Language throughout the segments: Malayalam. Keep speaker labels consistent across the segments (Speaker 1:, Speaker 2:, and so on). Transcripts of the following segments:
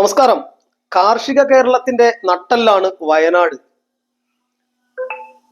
Speaker 1: നമസ്കാരം. കാർഷിക കേരളത്തിന്റെ നട്ടല്ലാണ് വയനാട്.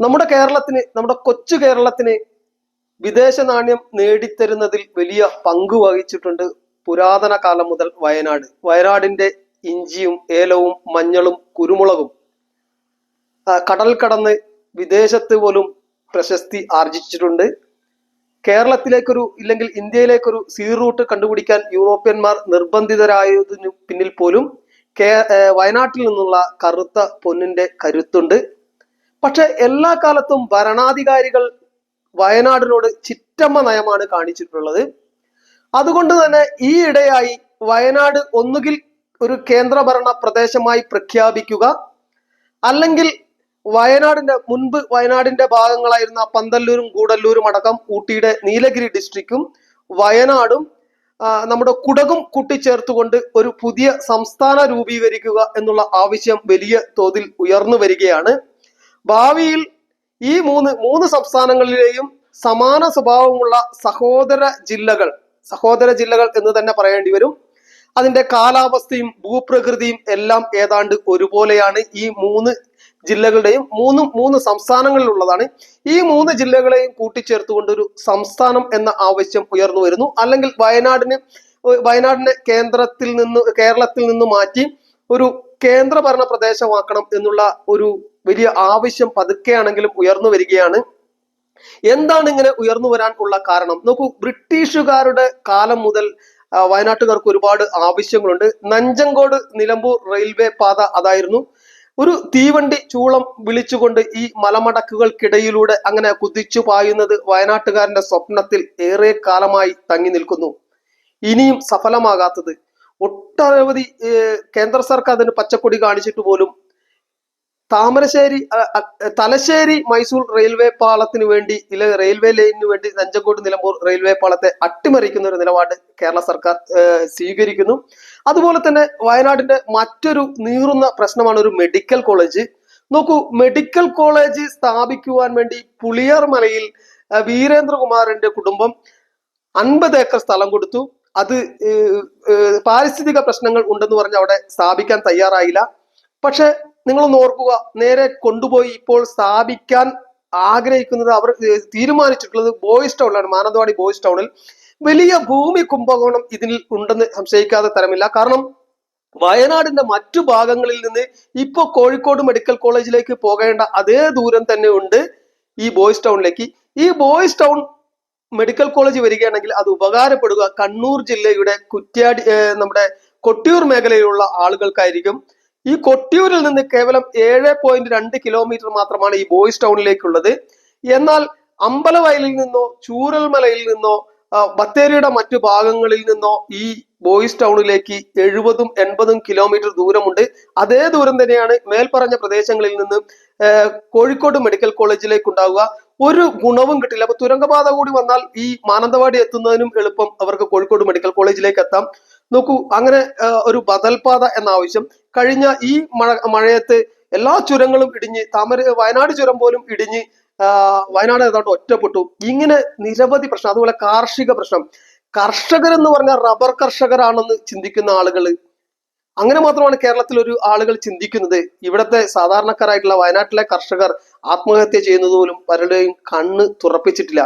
Speaker 1: നമ്മുടെ കേരളത്തിന് നമ്മുടെ കൊച്ചു കേരളത്തിന് വിദേശ നാണ്യം നേടിത്തരുന്നതിൽ വലിയ പങ്ക് വഹിച്ചിട്ടുണ്ട് പുരാതന കാലം മുതൽ വയനാട്. വയനാടിന്റെ ഇഞ്ചിയും ഏലവും മഞ്ഞളും കുരുമുളകും. കടൽ കടന്ന് വിദേശത്ത് പോലും പ്രശസ്തി ആർജിച്ചിട്ടുണ്ട്. കേരളത്തിലേക്കൊരു ഇല്ലെങ്കിൽ ഇന്ത്യയിലേക്കൊരു സീ റൂട്ട് കണ്ടുപിടിക്കാൻ യൂറോപ്യന്മാർ നിർബന്ധിതരായതിനു പിന്നിൽ പോലും കേ വയനാട്ടിൽ നിന്നുള്ള കറുത്ത പൊന്നിന്റെ കരുത്തുണ്ട്. പക്ഷെ എല്ലാ കാലത്തും ഭരണാധികാരികൾ വയനാടിനോട് ചിറ്റമ്മ നയമാണ് കാണിച്ചിട്ടുള്ളത്. അതുകൊണ്ട് തന്നെ ഈ ഇടയായി വയനാട് ഒന്നുകിൽ ഒരു കേന്ദ്രഭരണ പ്രദേശമായി പ്രഖ്യാപിക്കുക അല്ലെങ്കിൽ വയനാടിന്റെ മുൻപ് വയനാടിന്റെ ഭാഗങ്ങളായിരുന്ന പന്തല്ലൂരും കൂടല്ലൂരും അടക്കം ഊട്ടിയുടെ നീലഗിരി ഡിസ്ട്രിക്റ്റും വയനാടും നമ്മുടെ കുടകും കൂട്ടിച്ചേർത്തുകൊണ്ട് ഒരു പുതിയ സംസ്ഥാന രൂപീകരിക്കുക എന്നുള്ള ആവശ്യം വലിയ തോതിൽ ഉയർന്നു വരികയാണ്. ഭാവിയിൽ ഈ മൂന്ന് മൂന്ന് സംസ്ഥാനങ്ങളിലെയും സമാന സ്വഭാവമുള്ള സഹോദര ജില്ലകൾ സഹോദര ജില്ലകൾ എന്ന് തന്നെ പറയേണ്ടി വരും. അതിന്റെ കാലാവസ്ഥയും ഭൂപ്രകൃതിയും എല്ലാം ഏതാണ്ട് ഒരുപോലെയാണ് ഈ മൂന്ന് ജില്ലകളുടെയും മൂന്ന് മൂന്ന് സംസ്ഥാനങ്ങളിലുള്ളതാണ്. ഈ മൂന്ന് ജില്ലകളെയും കൂട്ടിച്ചേർത്തുകൊണ്ട് ഒരു സംസ്ഥാനം എന്ന ആവശ്യം ഉയർന്നു വരുന്നു. അല്ലെങ്കിൽ വയനാടിന് വയനാടിന്റെ വയനാടിനെ കേന്ദ്രത്തിൽ നിന്ന് കേരളത്തിൽ നിന്ന് മാറ്റി ഒരു കേന്ദ്രഭരണ പ്രദേശമാക്കണം എന്നുള്ള ഒരു വലിയ ആവശ്യം പതുക്കെയാണെങ്കിലും ഉയർന്നു വരികയാണ്. എന്താണ് ഇങ്ങനെ ഉയർന്നു വരാൻ ഉള്ള കാരണം? നോക്കൂ ബ്രിട്ടീഷുകാരുടെ കാലം മുതൽ വയനാട്ടുകാർക്ക് ഒരുപാട് ആവശ്യങ്ങളുണ്ട്. നഞ്ചങ്കോട് നിലമ്പൂർ റെയിൽവേ പാത അതായിരുന്നു. ഒരു തീവണ്ടി ചൂളം വിളിച്ചുകൊണ്ട് ഈ മലമടക്കുകൾക്കിടയിലൂടെ അങ്ങനെ കുതിച്ചു പായുന്നത് വയനാട്ടുകാരന്റെ സ്വപ്നത്തിൽ ഏറെ കാലമായി തങ്ങി നിൽക്കുന്നു. ഇനിയും സഫലമാകാത്തത്. ഒട്ടനവധി കേന്ദ്ര സർക്കാർ അതിന് പച്ചക്കൊടി കാണിച്ചിട്ട് പോലും താമരശ്ശേരി തലശ്ശേരി മൈസൂർ റെയിൽവേ പാളത്തിന് വേണ്ടി റെയിൽവേ ലൈനിന് വേണ്ടി നഞ്ചങ്കോട് നിലമ്പൂർ റെയിൽവേ പാളത്തെ അട്ടിമറിക്കുന്ന ഒരു നിലപാട് കേരള സർക്കാർ സ്വീകരിക്കുന്നു. അതുപോലെ തന്നെ വയനാടിന്റെ മറ്റൊരു നീറുന്ന പ്രശ്നമാണ് ഒരു മെഡിക്കൽ കോളേജ്. നോക്കൂ മെഡിക്കൽ കോളേജ് സ്ഥാപിക്കുവാൻ വേണ്ടി പുളിയാർമലയിൽ മലയിൽ വീരേന്ദ്രകുമാറിന്റെ കുടുംബം അൻപത് ഏക്കർ സ്ഥലം കൊടുത്തു. അത് പാരിസ്ഥിതിക പ്രശ്നങ്ങൾ ഉണ്ടെന്ന് പറഞ്ഞ് അവിടെ സ്ഥാപിക്കാൻ തയ്യാറായില്ല. പക്ഷെ നിങ്ങളൊന്ന് ഓർക്കുക നേരെ കൊണ്ടുപോയി ഇപ്പോൾ സ്ഥാപിക്കാൻ ആഗ്രഹിക്കുന്നത് അവർ തീരുമാനിച്ചിട്ടുള്ളത് ബോയ്സ് ടൗണിലാണ് മാനന്തവാടി ബോയ്സ് ടൗണിൽ വലിയ ഭൂമി കുംഭകോണം ഇതിൽ ഉണ്ടെന്ന് സംശയിക്കാതെ തരമില്ല. കാരണം വയനാടിന്റെ മറ്റു ഭാഗങ്ങളിൽ നിന്ന് ഇപ്പോൾ കോഴിക്കോട് മെഡിക്കൽ കോളേജിലേക്ക് പോകേണ്ട അതേ ദൂരം തന്നെ ഉണ്ട് ഈ ബോയ്സ് ടൗണിലേക്ക് ഈ ബോയ്സ് ടൗൺ മെഡിക്കൽ കോളേജ് വരികയാണെങ്കിൽ അത് ഉപകാരപ്പെടുക കണ്ണൂർ ജില്ലയുടെ കുറ്റ്യാടി നമ്മുടെ കൊട്ടിയൂർ മേഖലയിലുള്ള ആളുകൾക്കായിരിക്കും. ഈ കൊട്ടിയൂരിൽ നിന്ന് കേവലം ഏഴ് പോയിന്റ് രണ്ട് കിലോമീറ്റർ മാത്രമാണ് ഈ ബോയ്സ് ടൗണിലേക്കുള്ളത് എന്നാൽ അമ്പലവയലിൽ നിന്നോ ചൂരൽമലയിൽ നിന്നോ ബത്തേരിയുടെ മറ്റു ഭാഗങ്ങളിൽ നിന്നോ ഈ ബോയ്സ് ടൗണിലേക്ക് എഴുപതും എൺപതും കിലോമീറ്റർ ദൂരമുണ്ട്. അതേ ദൂരം തന്നെയാണ് മേൽപ്പറഞ്ഞ പ്രദേശങ്ങളിൽ നിന്ന് കോഴിക്കോട് മെഡിക്കൽ കോളേജിലേക്ക് ഉണ്ടാവുക. ഒരു ഗുണവും കിട്ടില്ല. അപ്പൊ തുരങ്കപാത കൂടി വന്നാൽ ഈ മാനന്തവാടി എത്തുന്നതിനും എളുപ്പം അവർക്ക് കോഴിക്കോട് മെഡിക്കൽ കോളേജിലേക്ക് എത്താം. നോക്കൂ അങ്ങനെ ഒരു ബദൽപാത എന്ന ആവശ്യം കഴിഞ്ഞ ഈ മഴ മഴയത്ത് എല്ലാ ചുരങ്ങളും ഇടിഞ്ഞ് താമര വയനാട് ചുരം പോലും ഇടിഞ്ഞ് വയനാട് ഏതാണ്ട് ഒറ്റപ്പെട്ടു. ഇങ്ങനെ നിരവധി പ്രശ്നം അതുപോലെ കാർഷിക പ്രശ്നം. കർഷകർ എന്ന് പറഞ്ഞാൽ റബ്ബർ കർഷകരാണെന്ന് ചിന്തിക്കുന്ന ആളുകൾ അങ്ങനെ മാത്രമാണ് കേരളത്തിൽ ഒരു ആളുകൾ ചിന്തിക്കുന്നത്. ഇവിടുത്തെ സാധാരണക്കാരായിട്ടുള്ള വയനാട്ടിലെ കർഷകർ ആത്മഹത്യ ചെയ്യുന്നത് പോലും പലരുടെയും കണ്ണ് തുറപ്പിച്ചിട്ടില്ല.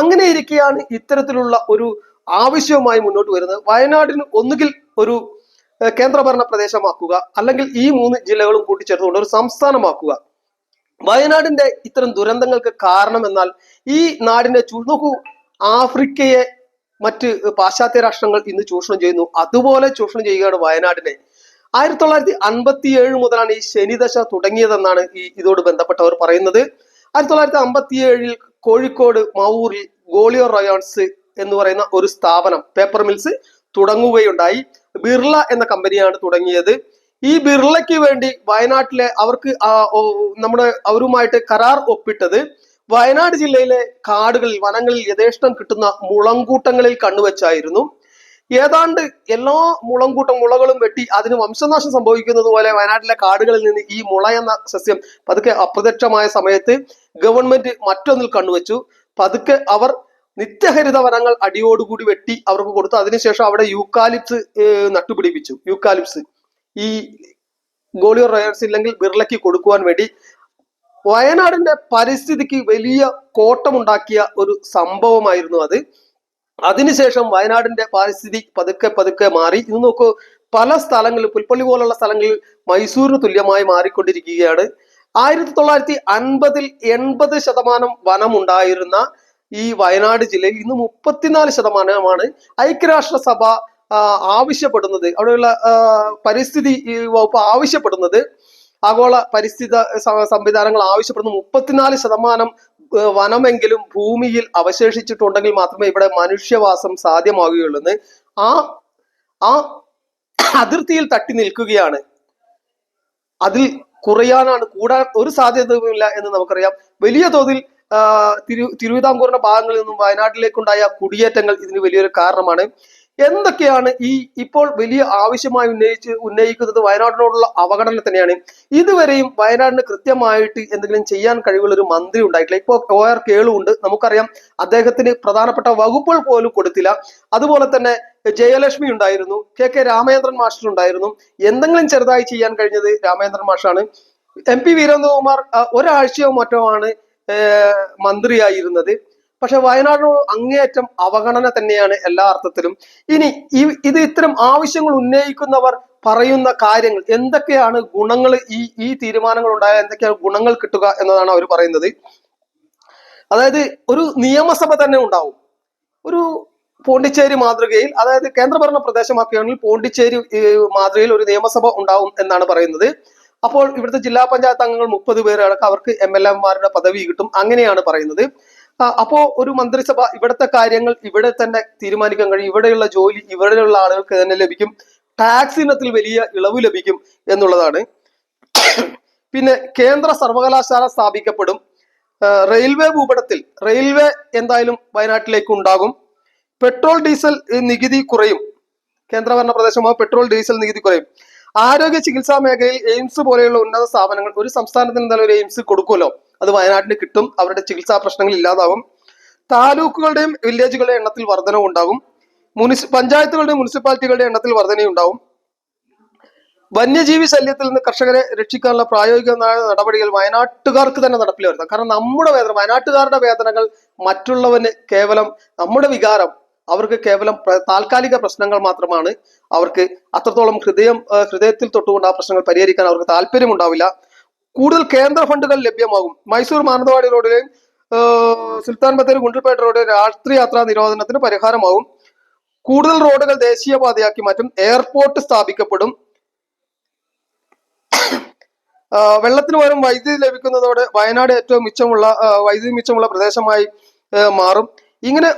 Speaker 1: അങ്ങനെ ഇരിക്കെയാണ് ഇത്തരത്തിലുള്ള ഒരു ആവശ്യവുമായി മുന്നോട്ട് വരുന്നത് വയനാടിന് ഒന്നുകിൽ ഒരു കേന്ദ്രഭരണ പ്രദേശമാക്കുക അല്ലെങ്കിൽ ഈ മൂന്ന് ജില്ലകളും കൂട്ടിച്ചേർത്തുകൊണ്ട് ഒരു സംസ്ഥാനമാക്കുക. വയനാടിന്റെ ഇത്തരം ദുരന്തങ്ങൾക്ക് കാരണം എന്നാൽ ഈ നാടിനെ നോക്കൂ ആഫ്രിക്കയെ മറ്റ് പാശ്ചാത്യ രാഷ്ട്രങ്ങൾ ഇന്ന് ചൂഷണം ചെയ്യുന്നു. അതുപോലെ ചൂഷണം ചെയ്യുകയാണ് വയനാടിനെ. ആയിരത്തി തൊള്ളായിരത്തി അൻപത്തി ഏഴ് മുതലാണ് ഈ ശനിദശ തുടങ്ങിയതെന്നാണ് ഈ ഇതോട് ബന്ധപ്പെട്ടവർ പറയുന്നത്. ആയിരത്തി തൊള്ളായിരത്തി അമ്പത്തി ഏഴിൽ കോഴിക്കോട് മാവൂരിൽ ഗോളിയോ റയോൺസ് എന്ന് പറയുന്ന ഒരു സ്ഥാപനം പേപ്പർ മിൽസ് തുടങ്ങുകയുണ്ടായി. ബിർള എന്ന കമ്പനിയാണ് തുടങ്ങിയത്. ഈ ബിർളയ്ക്ക് വേണ്ടി വയനാട്ടിലെ അവർക്ക് നമ്മുടെ അവരുമായിട്ട് കരാർ ഒപ്പിട്ടത് വയനാട് ജില്ലയിലെ കാടുകളിൽ വനങ്ങളിൽ യഥേഷ്ടം കിട്ടുന്ന മുളങ്കൂട്ടങ്ങളിൽ കണ്ണുവച്ചായിരുന്നു. ഏതാണ്ട് എല്ലാ മുളങ്കൂട്ടം മുളകളും വെട്ടി അതിന് വംശനാശം സംഭവിക്കുന്നത് പോലെ വയനാട്ടിലെ കാടുകളിൽ നിന്ന് ഈ മുള എന്ന സസ്യം പതുക്കെ അപ്രത്യക്ഷമായ സമയത്ത് ഗവൺമെന്റ് മറ്റൊന്നിൽ കണ്ണുവച്ചു. പതുക്കെ അവർ നിത്യഹരിത വനങ്ങൾ അടിയോടുകൂടി വെട്ടി അവർക്ക് കൊടുത്തു. അതിനുശേഷം അവിടെ യൂക്കാലിപ്സ് നട്ടുപിടിപ്പിച്ചു. യൂക്കാലിപ്സ്. ഈ ഗോളിയോ റോയൽസ് ഇല്ലെങ്കിൽ ബിർളയ്ക്ക് കൊടുക്കുവാൻ വേണ്ടി വയനാടിന്റെ പരിസ്ഥിതിക്ക് വലിയ കോട്ടമുണ്ടാക്കിയ ഒരു സംഭവമായിരുന്നു അത്. അതിനുശേഷം വയനാടിന്റെ പരിസ്ഥിതി പതുക്കെ പതുക്കെ മാറി. ഇന്ന് നോക്കൂ പല സ്ഥലങ്ങളിൽ പുൽപ്പള്ളി പോലുള്ള സ്ഥലങ്ങളിൽ മൈസൂരിന് തുല്യമായി മാറിക്കൊണ്ടിരിക്കുകയാണ്. ആയിരത്തി തൊള്ളായിരത്തി അൻപതിൽ എൺപത് ശതമാനം വനമുണ്ടായിരുന്ന ഈ വയനാട് ജില്ലയിൽ ഇന്ന് മുപ്പത്തിനാല് ശതമാനമാണ് ഐക്യരാഷ്ട്രസഭ സഭ ആവശ്യപ്പെടുന്നത്. അവിടെയുള്ള പരിസ്ഥിതി വകുപ്പ് ആവശ്യപ്പെടുന്നത്. ആഗോള പരിസ്ഥിതി സംവിധാനങ്ങൾ ആവശ്യപ്പെടുന്ന മുപ്പത്തിനാല് ശതമാനം വനമെങ്കിലും ഭൂമിയിൽ അവശേഷിച്ചിട്ടുണ്ടെങ്കിൽ മാത്രമേ ഇവിടെ മനുഷ്യവാസം സാധ്യമാവുകയുള്ളൂ ആ ആ അതിർത്തിയിൽ തട്ടി നിൽക്കുകയാണ്. അതിൽ കുറയാനാണ് കൂടാൻ ഒരു സാധ്യതയുമില്ല എന്ന് നമുക്കറിയാം. വലിയ തോതിൽ തിരു തിരുവിതാംകൂറിന്റെ ഭാഗങ്ങളിൽ നിന്നും വയനാട്ടിലേക്കുണ്ടായ കുടിയേറ്റങ്ങൾ ഇതിന് വലിയൊരു കാരണമാണ്. എന്തൊക്കെയാണ് ഈ ഇപ്പോൾ വലിയ ആവശ്യമായി ഉന്നയിച്ച് ഉന്നയിക്കുന്നത് വയനാടിനോടുള്ള അവഗണന തന്നെയാണ്. ഇതുവരെയും വയനാടിന് കൃത്യമായിട്ട് എന്തെങ്കിലും ചെയ്യാൻ കഴിവുള്ള ഒരു മന്ത്രി ഉണ്ടായിട്ടില്ല. ഇപ്പോൾ ഒ ആർ കേളുണ്ട് നമുക്കറിയാം അദ്ദേഹത്തിന് പ്രധാനപ്പെട്ട വകുപ്പുകൾ പോലും കൊടുത്തില്ല. അതുപോലെ തന്നെ ജയലക്ഷ്മി ഉണ്ടായിരുന്നു. കെ കെ രാമചന്ദ്രൻ മാസ്റ്റർ ഉണ്ടായിരുന്നു. എന്തെങ്കിലും ചെറുതായി ചെയ്യാൻ കഴിഞ്ഞത് രാമേന്ദ്രൻ മാഷാണ്. എം പി വീരേന്ദ്രകുമാർ ഒരാഴ്ചയോ മറ്റോ ആണ് മന്ത്രിയായിരുന്നത്. പക്ഷെ വയനാട് അങ്ങേയറ്റം അവഗണന തന്നെയാണ് എല്ലാ അർത്ഥത്തിലും. ഇനി ഇത് ഇത്തരം ആവശ്യങ്ങൾ ഉന്നയിക്കുന്നവർ പറയുന്ന കാര്യങ്ങൾ എന്തൊക്കെയാണ് ഗുണങ്ങൾ ഈ ഈ തീരുമാനങ്ങൾ ഉണ്ടായ എന്തൊക്കെയാണ് ഗുണങ്ങൾ കിട്ടുക എന്നതാണ് അവർ പറയുന്നത്. അതായത് ഒരു നിയമസഭ തന്നെ ഉണ്ടാവും. ഒരു പോണ്ടിച്ചേരി മാതൃകയിൽ അതായത് കേന്ദ്രഭരണ പ്രദേശമാക്കുകയാണെങ്കിൽ പോണ്ടിച്ചേരി മാതൃകയിൽ ഒരു നിയമസഭ ഉണ്ടാവും എന്നാണ് പറയുന്നത്. അപ്പോൾ ഇവിടുത്തെ ജില്ലാ പഞ്ചായത്ത് അംഗങ്ങൾ മുപ്പത് പേരടക്കം അവർക്ക് എം എൽ എമാരുടെ പദവി കിട്ടും അങ്ങനെയാണ് പറയുന്നത്. അപ്പോ ഒരു മന്ത്രിസഭ ഇവിടുത്തെ കാര്യങ്ങൾ ഇവിടെ തന്നെ തീരുമാനിക്കാൻ കഴിയും. ഇവിടെയുള്ള ജോലി ഇവിടെയുള്ള ആളുകൾക്ക് തന്നെ ലഭിക്കും. ടാക്സ് ഇനത്തിൽ വലിയ ഇളവ് ലഭിക്കും എന്നുള്ളതാണ്. പിന്നെ കേന്ദ്ര സർവകലാശാല സ്ഥാപിക്കപ്പെടും. റെയിൽവേ ഭൂപടത്തിൽ റെയിൽവേ എന്തായാലും വയനാട്ടിലേക്ക് ഉണ്ടാകും. പെട്രോൾ ഡീസൽ നികുതി കുറയും. കേന്ദ്രഭരണ പ്രദേശമാകും പെട്രോൾ ഡീസൽ നികുതി കുറയും. ആരോഗ്യ ചികിത്സാ മേഖലയിൽ എയിംസ് പോലെയുള്ള ഉന്നത സ്ഥാപനങ്ങൾ ഒരു സംസ്ഥാനത്തിന് എന്തായാലും ഒരു എയിംസ് കൊടുക്കുമല്ലോ? അത് വയനാട്ടിന് കിട്ടും. അവരുടെ ചികിത്സാ പ്രശ്നങ്ങൾ ഇല്ലാതാവും. താലൂക്കുകളുടെയും വില്ലേജുകളുടെ എണ്ണത്തിൽ വർധനവ് ഉണ്ടാകും. മുനിസി പഞ്ചായത്തുകളുടെയും മുനിസിപ്പാലിറ്റികളുടെ എണ്ണത്തിൽ വർധനയുണ്ടാവും വന്യജീവി ശല്യത്തിൽ നിന്ന് കർഷകരെ രക്ഷിക്കാനുള്ള പ്രായോഗികമായ നടപടികൾ വയനാട്ടുകാർക്ക് തന്നെ നടപ്പിൽ വരുത്താം കാരണം നമ്മുടെ വേദന വയനാട്ടുകാരുടെ വേദനകൾ മറ്റുള്ളവന് കേവലം നമ്മുടെ വികാരം അവർക്ക് കേവലം താൽക്കാലിക പ്രശ്നങ്ങൾ മാത്രമാണ്. അവർക്ക് അത്രത്തോളം ഹൃദയം ഹൃദയത്തിൽ തൊട്ടുകൊണ്ട് ആ പ്രശ്നങ്ങൾ പരിഹരിക്കാൻ അവർക്ക് താല്പര്യമുണ്ടാവില്ല കൂടുതൽ കേന്ദ്ര ഫണ്ടുകൾ ലഭ്യമാകും. മൈസൂർ മാനന്തവാടി റോഡിലെയും ആ, സുൽത്താൻ ബത്തേരി ഗുണ്ടിൽപേട്ട റോഡിലെ രാത്രി യാത്രാ നിരോധനത്തിന് പരിഹാരമാകും. കൂടുതൽ റോഡുകൾ ദേശീയപാതയാക്കി മാറ്റും. എയർപോർട്ട് സ്ഥാപിക്കപ്പെടും. വെള്ളത്തിന് പകരം വൈദ്യുതി ലഭിക്കുന്നതോടെ വയനാട് ഏറ്റവും മിച്ചമുള്ള വൈദ്യുതി മിച്ചമുള്ള പ്രദേശമായി മാറും. ഇങ്ങനെ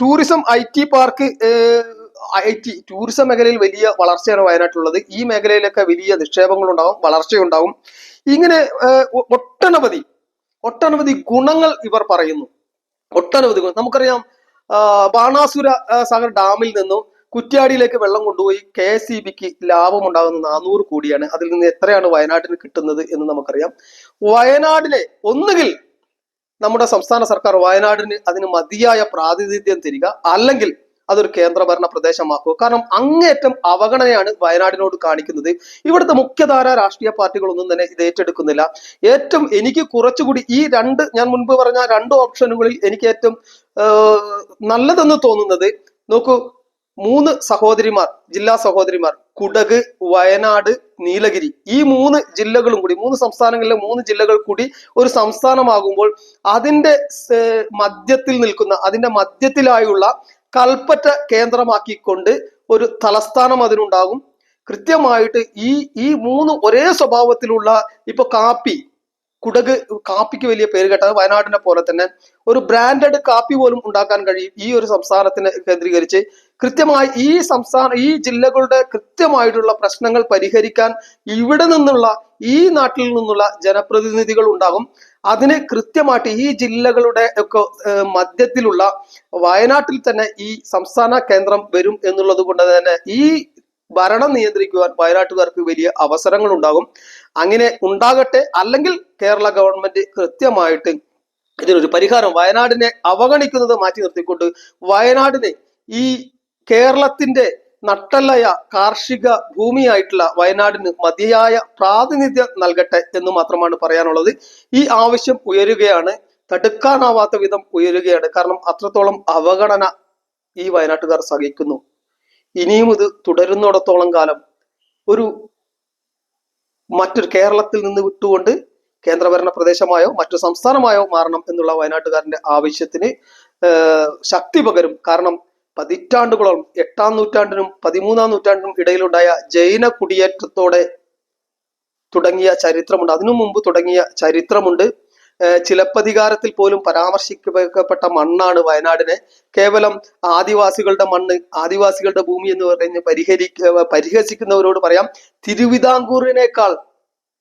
Speaker 1: tourism I T park I T tourism മേഖലയിൽ വലിയ വളർച്ചയാണ് വയനാട്ടിലുള്ളത്. ഈ മേഖലയിലൊക്കെ വലിയ നിക്ഷേപങ്ങൾ ഉണ്ടാവും വളർച്ചയുണ്ടാവും. ഇങ്ങനെ ഒട്ടനവധി ഒട്ടനവധി ഗുണങ്ങൾ ഇവർ പറയുന്നു. ഒട്ടനവധി ഗുണം നമുക്കറിയാം ബാണാസുര സാഗർ ഡാമിൽ നിന്നും കുറ്റ്യാടിയിലേക്ക് വെള്ളം കൊണ്ടുപോയി കെ എസ് ഇ ബിക്ക് ലാഭം ഉണ്ടാകുന്ന നാനൂറ് കോടിയാണ്. അതിൽ നിന്ന് എത്രയാണ് വയനാട്ടിന് കിട്ടുന്നത് എന്ന് നമുക്കറിയാം. വയനാടിലെ ഒന്നുകിൽ നമ്മുടെ സംസ്ഥാന സർക്കാർ വയനാടിന് അതിന് മതിയായ പ്രാതിനിധ്യം തരിക അല്ലെങ്കിൽ അതൊരു കേന്ദ്രഭരണ പ്രദേശമാക്കുക. കാരണം അങ്ങേറ്റം അവഗണനയാണ് വയനാടിനോട് കാണിക്കുന്നത്. ഇവിടുത്തെ മുഖ്യധാര രാഷ്ട്രീയ പാർട്ടികളൊന്നും തന്നെ ഇത് ഏറ്റെടുക്കുന്നില്ല. ഏറ്റവും എനിക്ക് കുറച്ചുകൂടി ഈ രണ്ട് ഞാൻ മുൻപ് പറഞ്ഞ രണ്ട് ഓപ്ഷനുകളിൽ എനിക്ക് ഏറ്റവും നല്ലതെന്ന് തോന്നുന്നത് നോക്കൂ മൂന്ന് സഹോദരിമാർ ജില്ലാ സഹോദരിമാർ കുടക് വയനാട് നീലഗിരി. ഈ മൂന്ന് ജില്ലകളും കൂടി മൂന്ന് സംസ്ഥാനങ്ങളിലെ മൂന്ന് ജില്ലകൾ കൂടി ഒരു സംസ്ഥാനമാകുമ്പോൾ അതിന്റെ മധ്യത്തിൽ നിൽക്കുന്ന അതിന്റെ മധ്യത്തിലായുള്ള കൽപ്പറ്റ കേന്ദ്രമാക്കിക്കൊണ്ട് ഒരു തലസ്ഥാനം അതിനുണ്ടാകും. കൃത്യമായിട്ട് ഈ ഈ മൂന്ന് ഒരേ സ്വഭാവത്തിലുള്ള ഇപ്പൊ കാപ്പി കുടക് കാപ്പിക്ക് വലിയ പേര് കേട്ടത് വയനാടിനെ പോലെ തന്നെ ഒരു ബ്രാൻഡഡ് കാപ്പി പോലും ഉണ്ടാക്കാൻ കഴിയും ഈ ഒരു സംസ്ഥാനത്തിന് കേന്ദ്രീകരിച്ച്. കൃത്യമായി ഈ സംസ്ഥാന ഈ ജില്ലകളുടെ കൃത്യമായിട്ടുള്ള പ്രശ്നങ്ങൾ പരിഹരിക്കാൻ ഇവിടെ നിന്നുള്ള ഈ നാട്ടിൽ നിന്നുള്ള ജനപ്രതിനിധികൾ ഉണ്ടാകും. അതിന് കൃത്യമായിട്ട് ഈ ജില്ലകളുടെ ഒക്കെ മധ്യത്തിലുള്ള വയനാട്ടിൽ തന്നെ ഈ സംസ്ഥാന കേന്ദ്രം വരും എന്നുള്ളത് കൊണ്ട് തന്നെ ഈ ഭരണം നിയന്ത്രിക്കുവാൻ വയനാട്ടുകാർക്ക് വലിയ അവസരങ്ങൾ ഉണ്ടാകും. അങ്ങനെ ഉണ്ടാകട്ടെ അല്ലെങ്കിൽ കേരള ഗവൺമെന്റ് കൃത്യമായിട്ട് ഇതിനൊരു പരിഹാരം വയനാടിനെ അവഗണിക്കുന്നത് മാറ്റി നിർത്തിക്കൊണ്ട് വയനാടിനെ ഈ കേരളത്തിന്റെ നട്ടല്ലയ കാർഷിക ഭൂമിയായിട്ടുള്ള വയനാടിന് മതിയായ പ്രാതിനിധ്യം നൽകട്ടെ എന്ന് മാത്രമാണ് പറയാനുള്ളത്. ഈ ആവശ്യം ഉയരുകയാണ്. തടുക്കാനാവാത്ത വിധം ഉയരുകയാണ്. കാരണം അത്രത്തോളം അവഗണന ഈ വയനാട്ടുകാർ സഹിക്കുന്നു. ഇനിയും ഇത് തുടരുന്നിടത്തോളം കാലം ഒരു മറ്റൊരു കേരളത്തിൽ നിന്ന് വിട്ടുകൊണ്ട് കേന്ദ്രഭരണ പ്രദേശമായോ മറ്റു സംസ്ഥാനമായോ മാറണം എന്നുള്ള വയനാട്ടുകാരന്റെ ആവശ്യത്തിന് ശക്തി പകരും. കാരണം പതിറ്റാണ്ടുകളോളം എട്ടാം നൂറ്റാണ്ടിനും പതിമൂന്നാം നൂറ്റാണ്ടിനും ഇടയിലുണ്ടായ ജൈന കുടിയേറ്റത്തോടെ തുടങ്ങിയ ചരിത്രമുണ്ട്. അതിനു മുമ്പ് തുടങ്ങിയ ചരിത്രമുണ്ട്. ചിലപ്പതികാരത്തിൽ പോലും പരാമർശിക്കപ്പെട്ട മണ്ണാണ് വയനാടിനെ. കേവലം ആദിവാസികളുടെ മണ്ണ് ആദിവാസികളുടെ ഭൂമി എന്ന് പറഞ്ഞ് പരിഹരിക്ക പരിഹസിക്കുന്നവരോട് പറയാം. തിരുവിതാംകൂറിനേക്കാൾ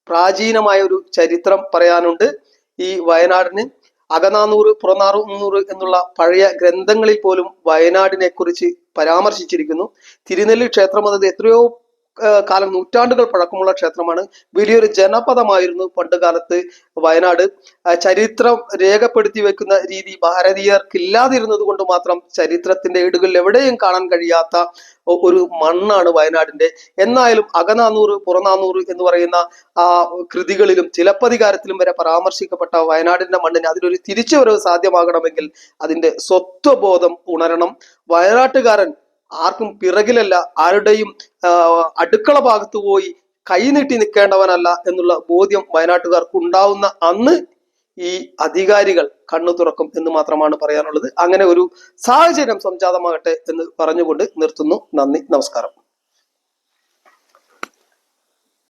Speaker 1: പ്രാചീനമായ ഒരു ചരിത്രം പറയാനുണ്ട്. ഈ വയനാടിന് അകനാനൂറ് പുറനാനൂറ് എന്നുള്ള പഴയ ഗ്രന്ഥങ്ങളിൽ പോലും വയനാടിനെ കുറിച്ച് പരാമർശിച്ചിരിക്കുന്നു. തിരുനെല്ലി ക്ഷേത്രം എന്നത് എത്രയോ കാലം നൂറ്റാണ്ടുകൾ പഴക്കമുള്ള ക്ഷേത്രമാണ്. വലിയൊരു ജനപദമായിരുന്നു പണ്ട് കാലത്ത് വയനാട് ചരിത്രം രേഖപ്പെടുത്തി വെക്കുന്ന രീതി ഭാരതീയർക്ക് ഇല്ലാതിരുന്നത് കൊണ്ട് മാത്രം ചരിത്രത്തിന്റെ ഇടുകളിൽ എവിടെയും കാണാൻ കഴിയാത്ത ഒരു മണ്ണാണ് വയനാടിന്റെ. എന്നായാലും അകനാനൂറ് പുറനാനൂറ് എന്ന് പറയുന്ന ആ കൃതികളിലും ചിലപ്പതികാരത്തിലും വരെ പരാമർശിക്കപ്പെട്ട വയനാടിന്റെ മണ്ണിന് അതിലൊരു തിരിച്ചുവരവ് സാധ്യമാകണമെങ്കിൽ അതിന്റെ സ്വത്വബോധം ഉണരണം. വയനാട്ടുകാരൻ ആർക്കും പിറകിലല്ല ആരുടെയും അടുക്കള ഭാഗത്ത് പോയി കൈനീട്ടി നിൽക്കേണ്ടവനല്ല എന്നുള്ള ബോധ്യം വയനാട്ടുകാർക്ക് ഉണ്ടാവുന്ന അന്ന് ഈ അധികാരികൾ കണ്ണു തുറക്കും എന്ന് മാത്രമാണ് പറയാനുള്ളത്. അങ്ങനെ ഒരു സാഹചര്യം സംജാതമാകട്ടെ എന്ന് പറഞ്ഞുകൊണ്ട് നിർത്തുന്നു. നന്ദി നമസ്കാരം.